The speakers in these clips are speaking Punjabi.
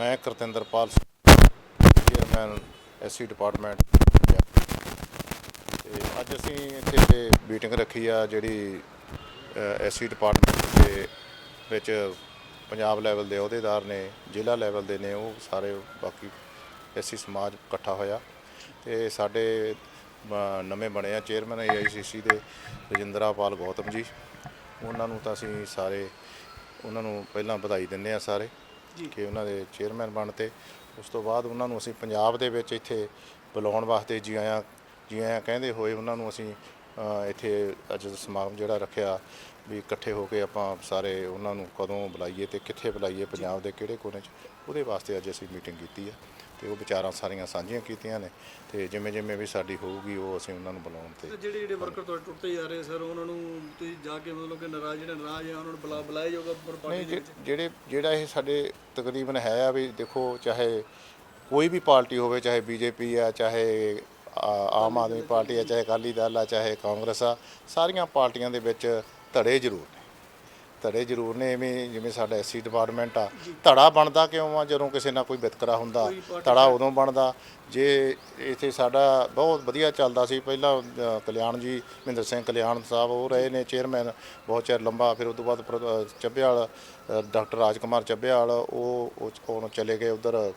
ਮੈਂ ਕਰਤਿੰਦਰਪਾਲ ਚੇਅਰਮੈਨ ਐਸਸੀ ਡਿਪਾਰਟਮੈਂਟ ਤੇ ਅੱਜ ਅਸੀਂ ਇੱਥੇ ਮੀਟਿੰਗ ਰੱਖੀ ਆ ਜਿਹੜੀ ਐਸਸੀ ਡਿਪਾਰਟਮੈਂਟ ਦੇ ਵਿੱਚ ਪੰਜਾਬ ਲੈਵਲ ਦੇ ਅਹੁਦੇਦਾਰ ਨੇ, ਜ਼ਿਲ੍ਹਾ ਲੈਵਲ ਦੇ ਨੇ, ਉਹ ਸਾਰੇ ਬਾਕੀ ਐਸਸੀ ਸਮਾਜ ਇਕੱਠਾ ਹੋਇਆ। ਤੇ ਸਾਡੇ ਨਵੇਂ ਬਣੇ ਆ ਚੇਅਰਮੈਨ ਏਆਈਸੀਸੀ ਦੇ ਰਜਿੰਦਰਾਪਾਲ ਗੌਤਮ ਜੀ। ਉਹਨਾਂ ਨੂੰ ਤਾਂ ਅਸੀਂ ਸਾਰੇ, ਉਹਨਾਂ ਨੂੰ ਪਹਿਲਾਂ ਵਧਾਈ ਦਿੰਦੇ ਆ ਸਾਰੇ। ਕਿ ਉਹਨਾਂ ਦੇ ਚੇਅਰਮੈਨ ਬਣ ਤੇ ਉਸ ਤੋਂ ਬਾਅਦ ਉਹਨਾਂ ਨੂੰ ਅਸੀਂ ਪੰਜਾਬ ਦੇ ਵਿੱਚ ਇੱਥੇ ਬੁਲਾਉਣ ਵਾਸਤੇ ਜੀ ਆਇਆਂ ਜੀ ਆਇਆਂ ਕਹਿੰਦੇ ਹੋਏ ਉਹਨਾਂ ਨੂੰ ਅਸੀਂ ਅ, ਇੱਥੇ ਅੱਜ ਸਮਾਗਮ ਜਿਹੜਾ ਰੱਖਿਆ ਵੀ ਇਕੱਠੇ ਹੋ ਕੇ ਆਪਾਂ ਸਾਰੇ ਉਹਨਾਂ ਨੂੰ ਕਦੋਂ ਬੁਲਾਈਏ ਤੇ ਕਿੱਥੇ ਬੁਲਾਈਏ ਪੰਜਾਬ ਦੇ ਕਿਹੜੇ ਕੋਨੇ 'ਚ ਉਹਦੇ ਵਾਸਤੇ ਅੱਜ ਅਸੀਂ ਮੀਟਿੰਗ ਕੀਤੀ ਹੈ। ਤੇ ਉਹ ਵਿਚਾਰਾਂ ਸਾਰੀਆਂ ਸਾਂਝੀਆਂ ਕੀਤੀਆਂ ਨੇ ਤੇ ਜਿਵੇਂ ਜਿਵੇਂ ਵੀ ਸਾਡੀ ਹੋਊਗੀ ਉਹ ਅਸੀਂ ਉਹਨਾਂ ਨੂੰ ਬੁਲਾਉਣ ਤੇ ਜਿਹੜੇ ਜਿਹੜੇ ਵਰਕਰ ਤੁਹਾਡੇ ਟੁੱਟਦੇ ਜਾ ਰਹੇ ਸਰ ਉਹਨਾਂ ਨੂੰ ਤੁਸੀਂ ਜਾ ਕੇ ਮਤਲਬ ਕਿ ਨਾਰਾਜ਼ ਜਿਹੜੇ ਨਾਰਾਜ਼ ਆ ਉਹਨਾਂ ਨੂੰ ਬੁਲਾ ਬੁਲਾਇਆ ਜਾਊਗਾ ਪਰ ਪਾਰਟੀ ਦੇ ਜਿਹੜੇ ਜਿਹੜਾ ਇਹ ਸਾਡੇ ਤਕਰੀਬਨ ਹੈ ਆ ਵੀ ਦੇਖੋ ਚਾਹੇ ਕੋਈ ਵੀ ਪਾਰਟੀ ਹੋਵੇ ਚਾਹੇ ਬੀਜੇਪੀ ਆ ਚਾਹੇ ਆਮ ਆਦਮੀ ਪਾਰਟੀ ਆ ਚਾਹੇ ਅਕਾਲੀ ਦਲ ਆ ਚਾਹੇ ਕਾਂਗਰਸ ਆ ਸਾਰੀਆਂ ਪਾਰਟੀਆਂ ਦੇ ਵਿੱਚ ਧੜੇ ਜ਼ਰੂਰ ਨੇ। ਧੜੇ ਜ਼ਰੂਰ ਨੇ ਐਵੇਂ ਜਿਵੇਂ ਸਾਡਾ ਐਸਸੀ ਡਿਪਾਰਟਮੈਂਟ ਆ। ਧੜਾ ਬਣਦਾ ਕਿਉਂ ਆ? ਜਦੋਂ ਕਿਸੇ ਨਾਲ ਕੋਈ ਵਿਤਕਰਾ ਹੁੰਦਾ ਧੜਾ ਉਦੋਂ ਬਣਦਾ। ਜੇ ਇੱਥੇ ਸਾਡਾ ਬਹੁਤ ਵਧੀਆ ਚੱਲਦਾ ਸੀ ਪਹਿਲਾਂ ਅ, ਕਲਿਆਣ ਜੀ ਮਹਿੰਦਰ ਸਿੰਘ ਕਲਿਆਣ ਸਾਹਿਬ ਉਹ ਰਹੇ ਨੇ ਚੇਅਰਮੈਨ ਬਹੁਤ ਚਿਰ ਲੰਬਾ। ਫਿਰ ਉਸ ਤੋਂ ਬਾਅਦ ਪ੍ਰ- ਅ, ਚੱਬਿਆਲ ਅ, ਡਾਕਟਰ ਰਾਜਕੁਮਾਰ ਚੱਬਿਆਲ ਉਹ ਉਹ ਉਹ ਚਲੇ ਗਏ ਉਧਰ।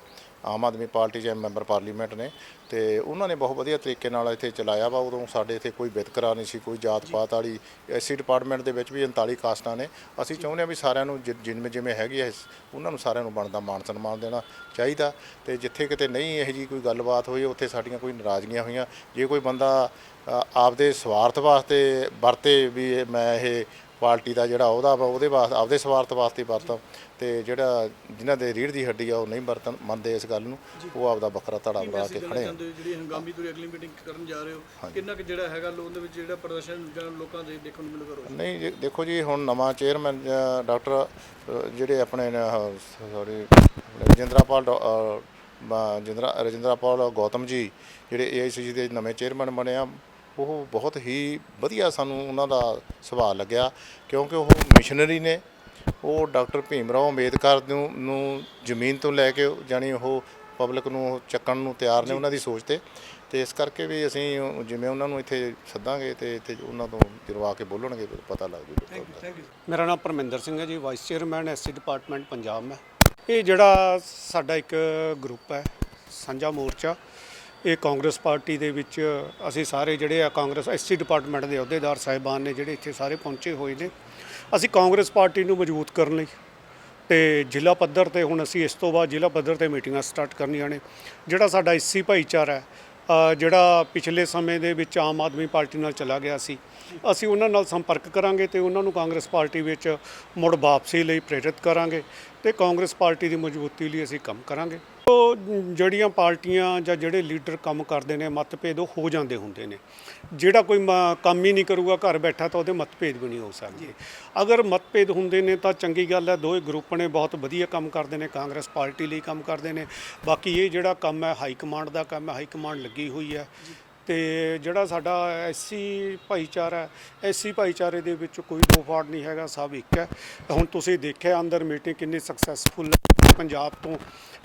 ਆਮ ਆਦਮੀ ਪਾਰਟੀ ਦੇ ਮੈਂਬਰ ਪਾਰਲੀਮੈਂਟ ਨੇ ਤੇ ਉਹਨਾਂ ਨੇ ਬਹੁਤ ਵਧੀਆ ਤਰੀਕੇ ਨਾਲ ਇੱਥੇ ਚਲਾਇਆ ਵਾ ਉਦੋਂ ਸਾਡੇ ਇੱਥੇ ਕੋਈ ਵਿਤਕਰਾ ਨਹੀਂ ਸੀ ਕੋਈ ਜਾਤ ਪਾਤ ਵਾਲੀ ਐਸੀ ਡਿਪਾਰਟਮੈਂਟ ਦੇ ਵਿੱਚ ਵੀ 39 ਕਾਸਟਾਂ ਨੇ। ਅਸੀਂ ਚਾਹੁੰਦੇ ਹਾਂ ਵੀ ਸਾਰਿਆਂ ਨੂੰ ਜਿ- ਜਿਵੇਂ ਜਿਵੇਂ ਹੈਗੀ ਹੈ ਉਹਨਾਂ ਨੂੰ ਸਾਰਿਆਂ ਨੂੰ ਬਣਦਾ ਮਾਣ ਸਨਮਾਨ ਦੇਣਾ ਚਾਹੀਦਾ ਤੇ ਜਿੱਥੇ ਕਿਤੇ ਨਹੀਂ ਇਹੋ ਜੀ ਕੋਈ ਗੱਲਬਾਤ ਹੋਈ ਉੱਥੇ ਸਾਡੀਆਂ ਕੋਈ ਨਾਰਾਜ਼ਗੀਆਂ ਹੋਈਆਂ। ਜੇ ਕੋਈ ਬੰਦਾ ਅ, ਆਪਦੇ ਸਵਾਰਥ ਵਾਸਤੇ ਵਰਤੇ ਵੀ ਇਹ ਮੈਂ ਇਹ ਪਾਰਟੀ ਦਾ ਜਿਹੜਾ ਉਹਦਾ ਵਾ ਉਹਦੇ ਵਾਸਤੇ ਆਪਦੇ ਸਵਾਰਥ ਵਾਸਤੇ ਵਰਤਾਂ ਤੇ ਜਿਹੜਾ ਜਿਨ੍ਹਾਂ ਦੇ ਰੀੜ ਦੀ ਹੱਡੀ ਆ ਉਹ ਨਹੀਂ ਵਰਤਨ ਮੰਨਦੇ ਇਸ ਗੱਲ ਨੂੰ ਉਹ ਆਪਦਾ ਵੱਖਰਾ ਧੜਾ ਬਣਾ ਕੇ ਖੜੇ ਆ। ਜਿਹੜੀ ਹੰਗਾਮੀ ਤੁਸੀਂ ਅਗਲੀ ਮੀਟਿੰਗ ਕਰਨ ਜਾ ਰਹੇ ਹੋ? ਕਿੰਨਾ ਕਿ ਜਿਹੜਾ ਹੈਗਾ ਲੋਕ ਦੇ ਵਿੱਚ ਜਿਹੜਾ ਪ੍ਰਦਰਸ਼ਨ ਜਾਂ ਲੋਕਾਂ ਦੇ ਦੇਖਣ ਨੂੰ ਮਿਲੂਗਾ ਰੋਜ਼ ਨਹੀਂ ਜੀ, ਦੇਖੋ ਜੀ ਹੁਣ ਨਵਾਂ ਚੇਅਰਮੈਨ ਡਾਕਟਰ ਅ, ਜਿਹੜੇ ਆਪਣੇ ਸੌਰੀ ਰਜਿੰਦਰਾਪਾਲ ਡਾ- ਅ, ਬ- ਜਿੰਦਰਾ ਰਜਿੰਦਰਾਪਾਲ ਗੌਤਮ ਜੀ ਜਿਹੜੇ ਏਆਈਸੀਸੀ ਦੇ ਨਵੇਂ ਚੇਅਰਮੈਨ ਬਣੇ ਆ ਉਹ ਬਹੁਤ ਹੀ ਵਧੀਆ ਸਾਨੂੰ ਉਹਨਾਂ ਦਾ ਸੁਭਾਅ ਲੱਗਿਆ ਕਿਉਂਕਿ ਉਹ ਮਿਸ਼ਨਰੀ ਨੇ। ਉਹ ਡਾਕਟਰ ਭੀਮ ਰਾਓ ਅੰਬੇਦਕਰ ਨੂੰ ਜ਼ਮੀਨ ਤੋਂ ਲੈ ਕੇ ਜਾਣੀ ਉਹ ਪਬਲਿਕ ਨੂੰ ਚੱਕਣ ਨੂੰ ਤਿਆਰ ਨੇ ਉਹਨਾਂ ਦੀ ਸੋਚ ਤੇ। ਤੇ ਇਸ ਕਰਕੇ ਵੀ ਅਸੀਂ ਜਿਵੇਂ ਉਹਨਾਂ ਨੂੰ ਇੱਥੇ ਸੱਦਾਂਗੇ ਤੇ ਇੱਥੇ ਉਹਨਾਂ ਤੋਂ ਆ ਕੇ ਬੋਲਣਗੇ ਪਤਾ ਲੱਗ ਜੂਗਾ ਮੇਰਾ ਨਾਮ ਪਰਮਿੰਦਰ ਸਿੰਘ ਹੈ ਜੀ vice chairman SC department Punjab ਮੈਂ। ਇਹ ਜਿਹੜਾ ਸਾਡਾ ਇੱਕ ਗਰੁੱਪ ਹੈ ਸਾਂਝਾ ਮੋਰਚਾ ਇਹ ਕਾਂਗਰਸ ਪਾਰਟੀ ਦੇ ਵਿੱਚ ਅਸੀਂ ਸਾਰੇ ਜਿਹੜੇ ਆ ਕਾਂਗਰਸ ਐਸਸੀ ਡਿਪਾਰਟਮੈਂਟ ਦੇ ਅਹੁਦੇਦਾਰ ਸਾਹਿਬਾਨ ਨੇ ਜਿਹੜੇ ਇੱਥੇ ਸਾਰੇ ਪਹੁੰਚੇ ਹੋਏ ਨੇ, ਅਸੀਂ ਕਾਂਗਰਸ ਪਾਰਟੀ ਨੂੰ ਮਜ਼ਬੂਤ ਕਰਨ ਲਈ ਤੇ ਜ਼ਿਲ੍ਹਾ ਪੱਧਰ ਤੇ ਹੁਣ ਅਸੀਂ ਇਸ ਤੋਂ ਬਾਅਦ ਜ਼ਿਲ੍ਹਾ ਪੱਧਰ ਤੇ ਮੀਟਿੰਗਾਂ ਸਟਾਰਟ ਕਰਨੀਆਂ ਨੇ। ਜਿਹੜਾ ਸਾਡਾ ਐਸਸੀ ਭਾਈਚਾਰਾ ਹੈ ਜਿਹੜਾ ਪਿਛਲੇ ਸਮੇਂ ਦੇ ਵਿੱਚ ਆਮ ਆਦਮੀ ਪਾਰਟੀ ਨਾਲ ਚਲਾ ਗਿਆ ਸੀ, ਅਸੀਂ ਉਹਨਾਂ ਨਾਲ ਸੰਪਰਕ ਕਰਾਂਗੇ ਤੇ ਉਹਨਾਂ ਨੂੰ ਕਾਂਗਰਸ ਪਾਰਟੀ ਵਿੱਚ ਮੁੜ ਵਾਪਸੀ ਲਈ ਪ੍ਰੇਰਿਤ ਕਰਾਂਗੇ ਤੇ ਕਾਂਗਰਸ ਪਾਰਟੀ ਦੀ ਮਜ਼ਬੂਤੀ ਲਈ ਅਸੀਂ ਕੰਮ ਕਰਾਂਗੇ। ਉਹ ਜਿਹੜੀਆਂ ਪਾਰਟੀਆਂ ਜਾਂ ਜਿਹੜੇ ਲੀਡਰ ਕੰਮ ਕਰਦੇ ਨੇ, ਮਤਭੇਦ ਉਹ ਹੋ ਜਾਂਦੇ ਹੁੰਦੇ ਨੇ। ਜਿਹੜਾ ਕੋਈ ਮ- ਕੰਮ ਹੀ ਨਹੀਂ ਕਰੂਗਾ, ਘਰ ਬੈਠਾ ਤਾਂ ਉਹਦੇ ਮਤਭੇਦ ਵੀ ਨਹੀਂ ਹੋ ਸਕਦੇ। ਅਗਰ ਮਤਭੇਦ ਹੁੰਦੇ ਨੇ ਤਾਂ ਚੰਗੀ ਗੱਲ ਹੈ ਦੋਵੇਂ ਗਰੁੱਪ ਨੇ ਬਹੁਤ ਵਧੀਆ ਕੰਮ ਕਰਦੇ ਨੇ, ਕਾਂਗਰਸ ਪਾਰਟੀ ਲਈ ਕੰਮ ਕਰਦੇ ਨੇ। ਬਾਕੀ ਇਹ ਜਿਹੜਾ ਕੰਮ ਹੈ, ਹਾਈ ਕਮਾਂਡ ਦਾ ਕੰਮ ਹੈ, ਹਾਈ ਕਮਾਂਡ ਲੱਗੀ ਹੋਈ ਹੈ। ਤੇ ਜਿਹੜਾ ਸਾਡਾ ਐਸਸੀ ਭਾਈਚਾਰਾ ਹੈ, ਐਸਸੀ ਭਾਈਚਾਰੇ ਦੇ ਵਿੱਚ ਕੋਈ ਦੋ ਫਾੜ ਨਹੀਂ ਹੈਗਾ, ਸਭ ਇੱਕ ਹੈ। ਹੁਣ ਤੁਸੀਂ ਦੇਖਿਆ, ਅੰਦਰ ਮੀਟਿੰਗ ਕਿੰਨੀ ਸਕਸੈਸਫੁਲ ਪੰਜਾਬ ਤੋਂ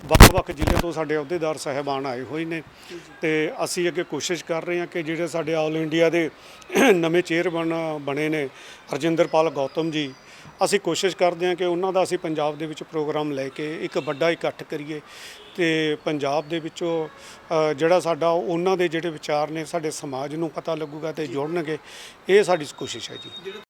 ਵੱਖ-ਵੱਖ ਜ਼ਿਲ੍ਹੇ ਤੋਂ ਸਾਡੇ ਅਹੁਦੇਦਾਰ ਸਾਹਿਬਾਨ ਆਏ ਹੋਏ ਨੇ ਤੇ ਅਸੀਂ ਅੱਗੇ ਕੋਸ਼ਿਸ਼ ਕਰ ਰਹੇ ਹਾਂ ਕਿ ਜਿਹੜੇ ਸਾਡੇ ਆਲ ਇੰਡੀਆ ਦੇ ਨਵੇਂ ਚੇਅਰਮੈਨ ਬਣੇ ਨੇ ਹਰਜਿੰਦਰਪਾਲ ਗੌਤਮ ਜੀ, ਅਸੀਂ ਕੋਸ਼ਿਸ਼ ਕਰਦੇ ਹਾਂ ਕਿ ਉਹਨਾਂ ਦਾ ਅਸੀਂ ਪੰਜਾਬ ਦੇ ਵਿੱਚ ਪ੍ਰੋਗਰਾਮ ਲੈ ਕੇ ਇੱਕ ਵੱਡਾ ਇਕੱਠ ਕਰੀਏ ਤੇ ਪੰਜਾਬ ਦੇ ਵਿੱਚੋਂ ਜਿਹੜਾ ਸਾਡਾ ਉਹਨਾਂ ਦੇ ਜਿਹੜੇ ਵਿਚਾਰ ਨੇ ਸਾਡੇ ਸਮਾਜ ਨੂੰ ਪਤਾ ਲੱਗੂਗਾ ਤੇ ਜੋੜਨਗੇ, ਇਹ ਸਾਡੀ ਕੋਸ਼ਿਸ਼ ਹੈ ਜੀ।